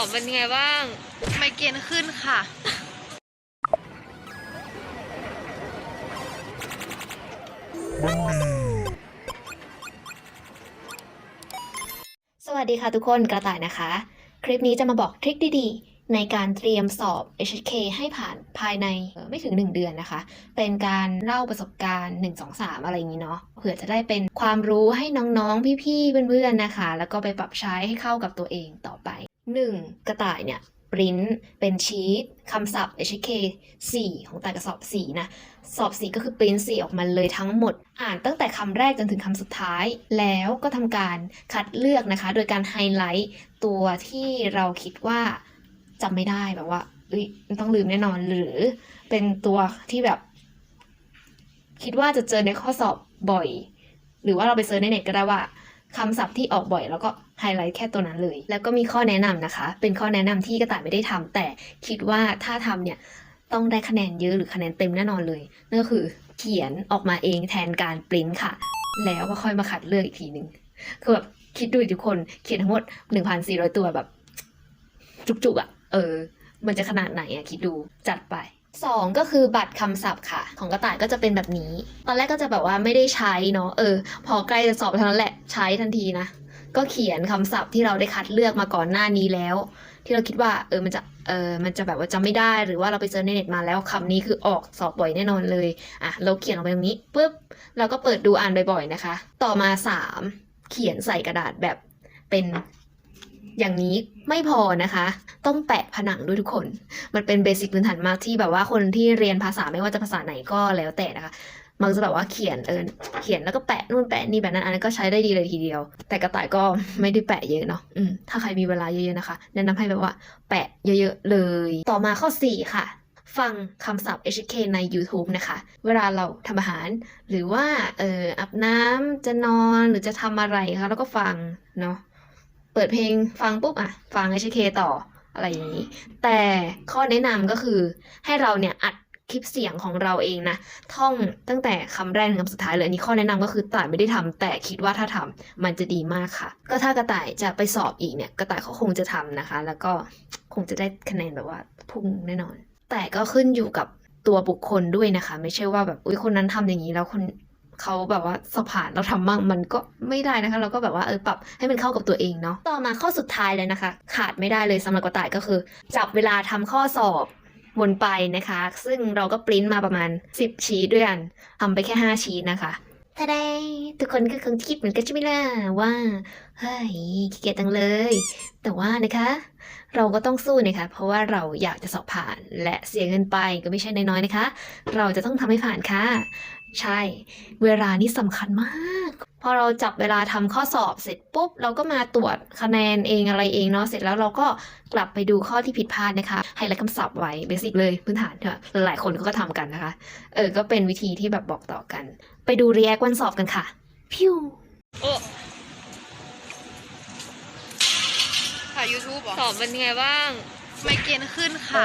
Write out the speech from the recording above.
สอบเป็นไงบ้าง ไมเกรนขึ้นค่ะ สวัสดีค่ะทุกคนกระต่ายนะคะ คลิปนี้จะมาบอกทริคดีๆ ในการเตรียมสอบ HK ให้ผ่านภายในเอ่อไม่ถึง 1 เดือนนะคะ เป็นการเล่าประสบการณ์ 1 2 3 อะไรอย่างนี้เนาะเผื่อจะได้เป็นความรู้ให้น้องๆ พี่ๆ เพื่อนๆ นะคะ แล้วก็ไปปรับใช้ให้เข้ากับตัวเองต่อไป 1. กระต่ายเนี่ยปริ้นเป็นชีตคำศัพท์ HK 4 ของแต่กระสอบ4นะ สอบสีก็คือปริ้นสีออกมาเลยทั้งหมด อ่านตั้งแต่คำแรกจนถึงคำสุดท้าย แล้วก็ทำการคัดเลือกนะคะ โดยการไฮไลท์ตัวที่เราคิดว่าจำไม่ได้แบบว่าเอ้ยต้องลืมแน่นอนหรือเป็นตัวที่แบบ คิดว่าจะเจอในข้อสอบบ่อย หรือว่าเราไปเซิร์ชในเน็ตก็ได้ว่า คำศัพท์ที่ออกบ่อยแล้วก็ไฮไลท์แค่ตัวนั้นเลย แล้วก็มีข้อแนะนำนะคะ เป็นข้อแนะนำที่กระต่ายไม่ได้ทำแต่คิดว่าถ้าทำเนี่ยต้องได้คะแนนเยอะหรือคะแนนเต็มแน่นอนเลยนั่นก็คือเขียนออกมาเองแทนการปริ้นค่ะ แล้วก็ค่อยมาคัดเลือกอีกทีหนึ่งคือแบบคิดดูทุกคนเขียนทั้งหมด 1,400 ตัวแบบ จุกๆอะ่ะ เออ มันจะขนาดไหนอะ่ะคิดดูจัดไป สองก็คือบัตรคำศัพท์ค่ะ ของกระต่ายก็จะเป็นแบบนี้ ตอนแรกก็จะแบบว่าไม่ได้ใช้เนาะเออ พอใกล้จะสอบเท่านั้นแหละใช้ทันทีนะ ก็เขียนคำศัพท์ที่เราได้คัดเลือกมาก่อนหน้านี้แล้ว ที่เราคิดว่าเออมันจะเออมันจะแบบว่าจำไม่ได้หรือว่าเราไปเจอในเน็ตมาแล้วคำนี้คือออกสอบบ่อยแน่นอนเลยอะเราเขียนลงไปตรงนี้ปุ๊บเราก็เปิดดูอ่านบ่อยๆนะคะ ต่อมาสามเขียนใส่กระดาษแบบเป็น อย่างนี้ไม่พอนะคะ ต้องแปะผนังด้วยทุกคน มันเป็นเบสิกพื้นฐานมากที่แบบว่าคนที่เรียนภาษาไม่ว่าจะภาษาไหนก็แล้วแต่นะคะมันจะแบบว่าเขียนเออเขียนแล้วก็แปะนู่นแปะนี่แบบนั้นอันนั้นก็ใช้ได้ดีเลยทีเดียว แต่กระต่ายก็ไม่ได้แปะเยอะเนาะอืมถ้าใครมีเวลาเยอะๆนะคะ แนะนำให้แบบว่า แปะเยอะๆเลย ต่อมาข้อ 4 ค่ะ ฟังคำศัพท์ HK ใน YouTube นะคะ เวลาเราทำอาหาร หรือว่าเอออาบน้ำจะนอนหรือจะทำอะไรคะแล้วก็ฟังเนาะ ปิดเพลงฟังปุ๊บอะ ฟัง HK ต่ออะไรอย่างนี้ แต่ข้อแนะนำก็คือให้เราเนี่ยอัดคลิปเสียงของเราเองนะ ท่องตั้งแต่คำแรกถึงคำสุดท้ายเลยอันนี้ข้อแนะนำก็คือต่ายไม่ได้ทำแต่คิดว่าถ้าทำมันจะดีมากค่ะ ก็ถ้ากระต่ายจะไปสอบอีกเนี่ย กระต่ายเขาคงจะทำนะคะ แล้วก็คงจะได้คะแนนแบบว่าพุ่งแน่นอน แต่ก็ขึ้นอยู่กับตัวบุคคลด้วยนะคะ ไม่ใช่ว่าแบบอุ้ยคนนั้นทำอย่างนี้แล้วคน เขาแบบว่าสอบผ่านเราทำบ้างมันก็ไม่ได้นะคะ เราก็แบบว่าเออปรับให้มันเข้ากับตัวเองเนาะต่อมาข้อสุดท้ายเลยนะคะ ขาดไม่ได้เลยสำหรับกระต่ายก็คือ จับเวลาทำข้อสอบวนไปนะคะ ซึ่งเราก็ปริ้นมาประมาณ 10 ชีด้วยกันทำไปแค่ 5 ชีนะคะถ้าได้ทุกคนก็คงคิดเหมือนกันใช่ไหมล่ะว่า เฮ้ยขี้เกียจจังเลย แต่ว่านะคะ เราก็ต้องสู้นะคะ เพราะว่าเราอยากจะสอบผ่านและเสียเงินไปก็ไม่ใช่น้อยๆนะคะ เราจะต้องทำให้ผ่านค่ะ ใช่ เวลานี่สำคัญมาก พอเราจับเวลาทำข้อสอบเสร็จปุ๊บ เราก็มาตรวจคะแนนเองอะไรเองเนาะเสร็จแล้วเราก็กลับไปดูข้อที่ผิดพลาดนะคะให้ไลท์คำศัพท์ไว้เบสิกเลยพื้นฐานเถอะหลายๆคนเขาก็ทำกันนะคะ เออก็เป็นวิธีที่แบบบอกต่อกัน ไปดูรีแอควันสอบกันค่ะ พิวโอ้ถ่าย YouTube เหรอ สอบเป็นไงบ้าง ไมเกรนขึ้นค่ะ